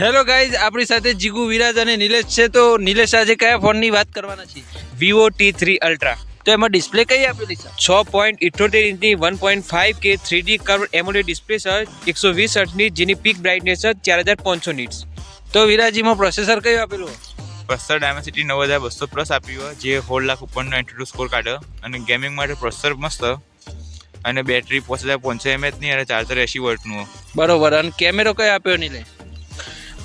Hello guys આપણી સાથે જીગુ વિરાજ અને નિલેશ છે. તો નિલેશ આજે કયા ફોનની વાત કરવાના છે વિવો ટી થ્રી અલ્ટ્રા તો એમાં ડિસ્પ્લે કઈ આપેલી છે? છ પોઈન્ટ ઇઠોતેર ઇંચની વન પોઈન્ટ ફાઇવ કે three D curve AMOLED display છે. એકસો વીસ હર્ટ્ઝની જેની પીક બ્રાઇટનેસ છે ચાર હજાર પાંચસો નીટ્સ તો વિરાજીમાં પ્રોસેસર કયું આપેલું પ્રોસેસર ડાયમેન્સિટી નવ હજાર બસો પ્લસ આપ્યું હોય જે હોળ લાખ ઉપરનો એન્ટ્રી સ્કોર કાઢ્યો અને ગેમિંગ માટે પ્રોસેસર મસ્ત. અને બેટરી પાંચ હજાર પાંચસો એમએચની અને ચાર્જર એંશી વોલ્ટનું. બરોબર. અને કેમેરો કયો આપ્યો નિલેશ?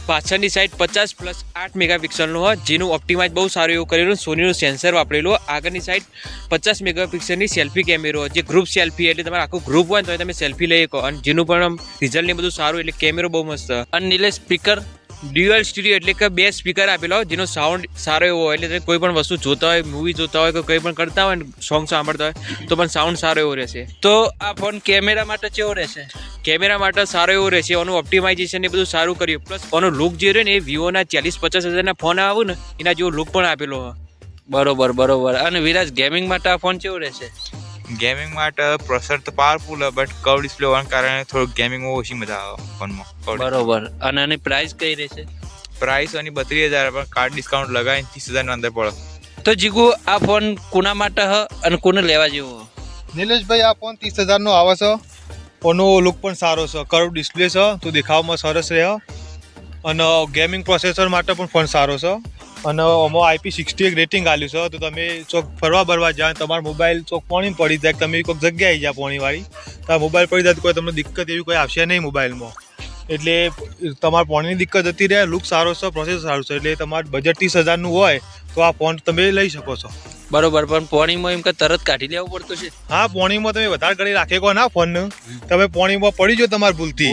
પાછળની સાઈડ પચાસ પ્લસ આઠ મેગાપિક્સલનું હોય જેનું ઓપ્ટિમાઇઝ બહુ સારું એવું કરેલું સોનીનું સેન્સર વાપરેલું. આગળની સાઈડ પચાસ મેગાપિક્સલની સેલ્ફી કેમેરો હોય, જે ગ્રુપ સેલ્ફી એટલે તમારે આખું ગ્રુપ હોય તો તમે સેલ્ફી લઈ શકો. અને જેનું પણ રિઝલ્ટ ને બધું સારું એટલે કેમેરો બહુ મસ્ત. અને એટલે સ્પીકર ડ્યુઅલ સ્ટુડિયો એટલે કે બે સ્પીકર આપેલા હોય જેનો સાઉન્ડ સારો એવો હોય એટલે તમે કોઈ પણ વસ્તુ જોતા હોય મૂવી જોતા હોય કે કંઈ પણ કરતા હોય સોંગ સાંભળતા હોય તો પણ સાઉન્ડ સારો એવો રહેશે. તો આ ફોન કેમેરા માટે કેવો રહેશે? કેમેરા માટે સારો એવો રહેશે એનું ઓપ્ટિમાઇઝેશન એ બધું સારું કર્યું. પ્લસ એનો લુક જે રહ્યો ને એ વિવોના ચાલીસ પચાસ હજારના ફોન આવે ને એના જેવો લુક પણ આપેલો. બરોબર બરોબર. અને વિરાજ ગેમિંગ માટે આ ફોન કેવો રહેશે? ગેમિંગ માટે પ્રોસેસર તો પાવરફુલ હોય બટ કર્વ ડિસ્પ્લે હોવાને કારણે થોડુંક ગેમિંગમાં ઓછી મજા આવે ફોનમાં બરોબર. અને આની પ્રાઇસ કઈ રહેશે? પ્રાઇસ એની બત્રીસ હજાર પણ કાર્ડ ડિસ્કાઉન્ટ લગાવીને ત્રીસ હજારની અંદર પડે. તો જીગુ આ ફોન કોના માટે હ અને કોને લેવા જેવો? હ? નિલેશભાઈ આ ફોન ત્રીસ હજારનો આવે છે. ફોનનો લુક પણ સારો છે. કર્વ ડિસ્પ્લે છે. તો દેખાવમાં સરસ રહે. અને ગેમિંગ પ્રોસેસર માટે પણ ફોન સારો છે. અને આમાં આઈપી સિક્સટી એક રેટિંગ આલ્યું છે. તો તમે ચોક ફરવા બરવા જાય તમારો મોબાઈલ ચોક પોણી પડી જાય. તમે કોઈક જગ્યાએ જાય પોણીવાળી. તો મોબાઈલ પડી જાય કોઈ તમને દિક્કત એવી કોઈ આવશે નહીં મોબાઈલમાં એટલે તમારે પોણીની દિક્કત જતી રહે. લુક સારો છે પ્રોસેસર સારું છે. એટલે તમારે બજેટ ત્રીસ હજારનું હોય તો આ ફોન તમે લઈ શકો છો. બરોબર પણ પોણીમાં એમ કે તરત કાઢી લેવું પડતું છે. હા પોણીમાં તમે વધારે ઘડી રાખે કો ના ફોન તમે પોણીમાં પડી જો તમારે ભૂલથી.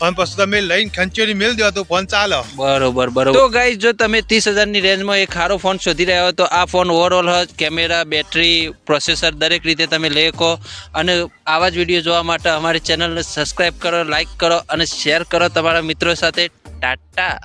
અને પછી તમે લઈને ખંચેરી મેલ દો તો ફોન ચાલે. બરોબર બરોબર. તો ગાઈઝ જો તમે ત્રીસ હજારની રેન્જમાં એક સારો ફોન શોધી રહ્યા હો તો આ phone overall camera battery processor દરેક રીતે તમે લઈ શકો. અને આવા જ વીડિયો જોવા માટે અમારી ચેનલને સબસ્ક્રાઈબ કરો લાઈક કરો અને શેર કરો તમારા મિત્રો સાથે. ટાટા!